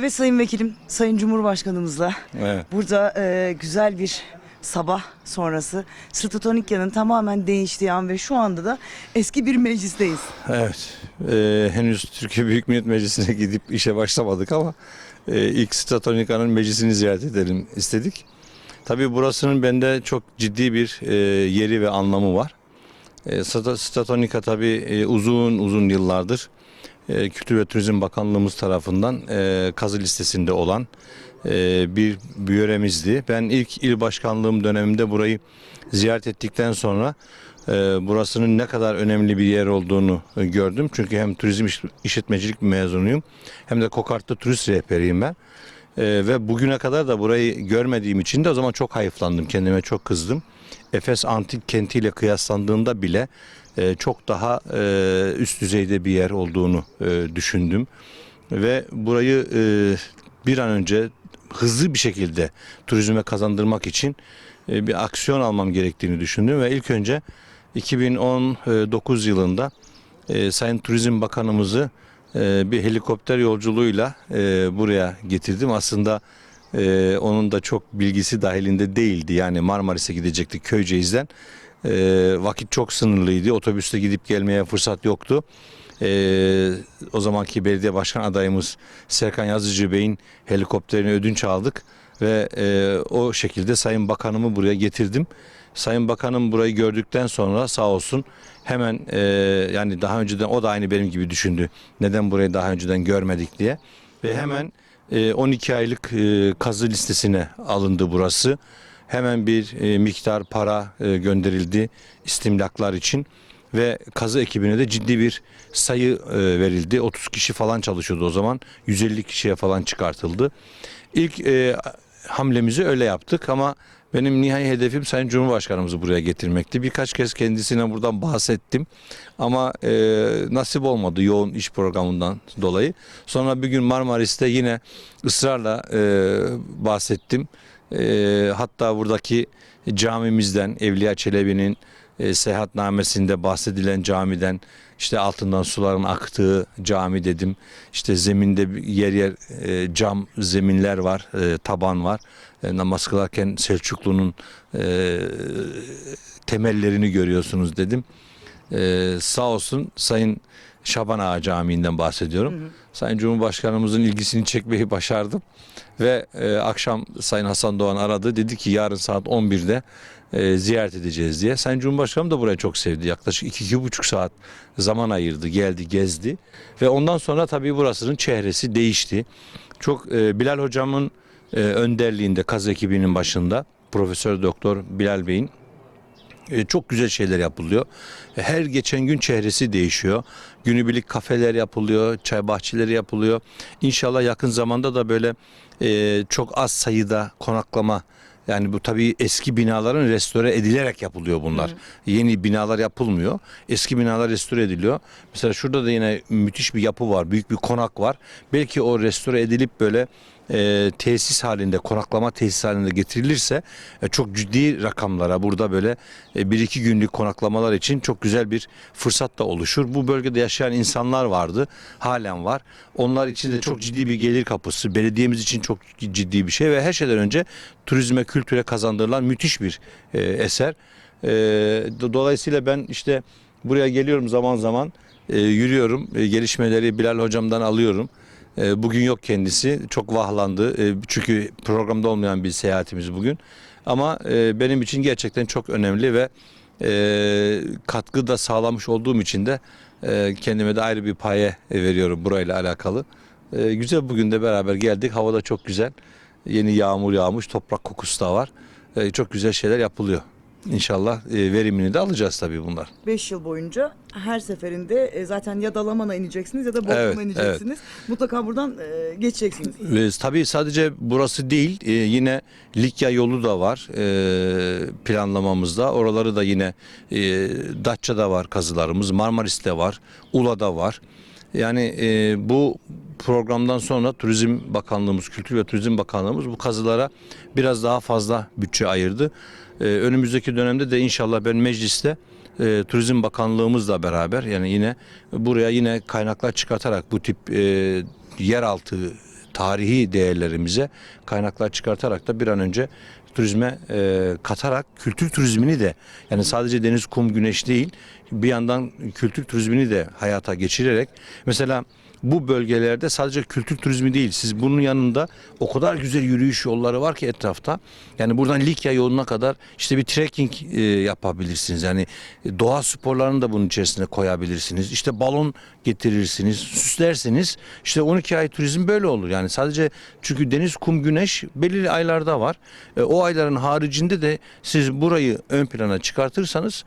Evet Sayın Vekilim, Sayın Cumhurbaşkanımızla Evet. burada e, güzel bir sabah sonrası Stratonikya'nın tamamen değiştiği an ve şu anda da eski bir meclisteyiz. Evet. Ee, henüz Türkiye Büyük Millet Meclisi'ne gidip işe başlamadık ama e, ilk Stratonika'nın meclisini ziyaret edelim istedik. Tabii burasının bende çok ciddi bir e, yeri ve anlamı var. E, Stratonika tabii e, uzun uzun yıllardır e, Kültür ve Turizm Bakanlığımız tarafından e, kazı listesinde olan e, bir yöremizdi. Ben ilk il başkanlığım döneminde burayı ziyaret ettikten sonra burasının ne kadar önemli bir yer olduğunu gördüm. Çünkü hem turizm iş- işletmecilik mezunuyum hem de Kokart'ta turist rehberiyim ben. Ve bugüne kadar da burayı görmediğim için de o zaman çok hayıflandım. Kendime çok kızdım. Efes antik kentiyle kıyaslandığında bile çok daha e, üst düzeyde bir yer olduğunu e, düşündüm. Ve burayı e, bir an önce hızlı bir şekilde turizme kazandırmak için e, bir aksiyon almam gerektiğini düşündüm ve ilk önce 2019 yılında e, Sayın Turizm Bakanımızı e, bir helikopter yolculuğuyla e, buraya getirdim. Aslında e, onun da çok bilgisi dahilinde değildi. Yani Marmaris'e gidecektik Köyceğiz'den. E, vakit çok sınırlıydı. Otobüste gidip gelmeye fırsat yoktu. E, o zamanki belediye başkan adayımız Serkan Yazıcı Bey'in helikopterini ödünç aldık ve e, o şekilde Sayın Bakanımı buraya getirdim. Sayın Bakanım burayı gördükten sonra sağ olsun hemen e, yani daha önceden o da aynı benim gibi düşündü. Neden burayı daha önceden görmedik diye. Ve hemen e, 12 aylık e, kazı listesine alındı burası. Hemen bir e, miktar para e, gönderildi istimlaklar için ve kazı ekibine de ciddi bir sayı e, verildi. 30 kişi falan çalışıyordu o zaman. 150 kişiye falan çıkartıldı. İlk hamlemizi öyle yaptık ama benim nihai hedefim Sayın Cumhurbaşkanımızı buraya getirmekti. Birkaç kez kendisine buradan bahsettim ama e, nasip olmadı yoğun iş programından dolayı. Sonra bir gün Marmaris'te yine ısrarla e, bahsettim. E, hatta buradaki camimizden Evliya Çelebi'nin e, seyahatnamesinde bahsedilen camiden işte altından suların aktığı cami dedim. İşte zeminde yer yer e, cam zeminler var, e, taban var. E, namaz kılarken Selçuklu'nun e, temellerini görüyorsunuz dedim. E, sağ olsun Sayın Şaban Ağa Camii'nden bahsediyorum. Sayın Cumhurbaşkanımızın ilgisini çekmeyi başardım. Ve e, akşam Sayın Hasan Doğan aradı. Dedi ki yarın saat 11'de e, ziyaret edeceğiz diye. Sayın Cumhurbaşkanım da burayı çok sevdi. Yaklaşık iki, iki buçuk saat zaman ayırdı, geldi, gezdi. Ve ondan sonra tabii burasının çehresi değişti. Çok e, Bilal Hocam'ın e, önderliğinde kaz ekibinin başında Profesör Doktor Bilal Bey'in çok güzel şeyler yapılıyor. E, Her geçen gün çehresi değişiyor. Günübirlik kafeler yapılıyor, çay bahçeleri yapılıyor. İnşallah yakın zamanda da böyle e, çok az sayıda konaklama yani bu tabii eski binaların restore edilerek yapılıyor bunlar. Yeni binalar yapılmıyor. Eski binalar restore ediliyor. Mesela şurada da yine müthiş bir yapı var. Büyük bir konak var. Belki o restore edilip böyle e, tesis halinde, konaklama tesis halinde getirilirse e, çok ciddi rakamlara burada böyle e, bir iki günlük konaklamalar için çok güzel bir fırsat da oluşur. Bu bölgede yaşayan insanlar vardı, halen var. Onlar için de çok ciddi bir gelir kapısı, belediyemiz için çok ciddi bir şey ve her şeyden önce turizme, kültüre kazandırılan müthiş bir e, eser. E, do- dolayısıyla ben işte buraya geliyorum zaman zaman, e, yürüyorum, e, gelişmeleri Bilal hocamdan alıyorum. E, Bugün yok kendisi. Çok vahlandı. E, Çünkü programda olmayan bir seyahatimiz bugün. Ama e, benim için gerçekten çok önemli ve katkı da sağlamış olduğum için de kendime de ayrı bir paye veriyorum burayla alakalı. Güzel bugün de beraber geldik. Hava da çok güzel. Yeni yağmur yağmış. Toprak kokusu da var. Çok güzel şeyler yapılıyor. İnşallah e, verimini de alacağız tabii bunlar. 5 yıl boyunca her seferinde e, zaten ya Dalaman'a ineceksiniz ya da Bodrum'a Evet, ineceksiniz. Mutlaka buradan e, geçeceksiniz. Ve tabii sadece burası değil e, yine Likya yolu da var e, planlamamızda. Oraları da yine e, Datça'da var kazılarımız, Marmaris'te var, Ula'da var. Yani e, bu programdan sonra Turizm Bakanlığımız, Kültür ve Turizm Bakanlığımız bu kazılara biraz daha fazla bütçe ayırdı. E, önümüzdeki dönemde de inşallah ben mecliste e, Turizm Bakanlığımızla beraber yani yine buraya yine kaynaklar çıkartarak bu tip e, yeraltı tarihi değerlerimize kaynaklar çıkartarak da bir an önce turizme e, katarak kültür turizmini de yani sadece deniz, kum, güneş değil bir yandan kültür turizmini de hayata geçirerek mesela bu bölgelerde sadece kültür turizmi değil. Siz bunun yanında o kadar güzel yürüyüş yolları var ki etrafta. Yani buradan Likya yoluna kadar işte bir trekking e, yapabilirsiniz. Yani doğa sporlarını da bunun içerisine koyabilirsiniz. İşte balon getirirsiniz, süslersiniz. İşte 12 ay turizm böyle olur. Yani sadece çünkü deniz, kum, güneş belirli aylarda var. E, o ayların haricinde de siz burayı ön plana çıkartırsanız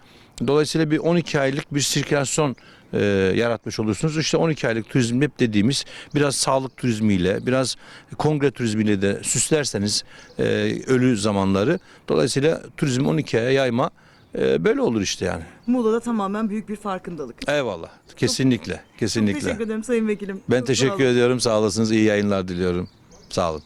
Dolayısıyla bir 12 aylık bir sirkülasyon e, yaratmış olursunuz. İşte 12 aylık turizm hep dediğimiz biraz sağlık turizmiyle, biraz kongre turizmiyle de süslerseniz e, ölü zamanları. Dolayısıyla turizm 12 aya yayma e, böyle olur işte yani. Muğla'da tamamen büyük bir farkındalık. Eyvallah. Kesinlikle. Çok Kesinlikle. teşekkür ederim Sayın Vekilim. Ben Çok sağ teşekkür olun. ediyorum. Sağ olasınız. İyi yayınlar diliyorum. Sağ olun.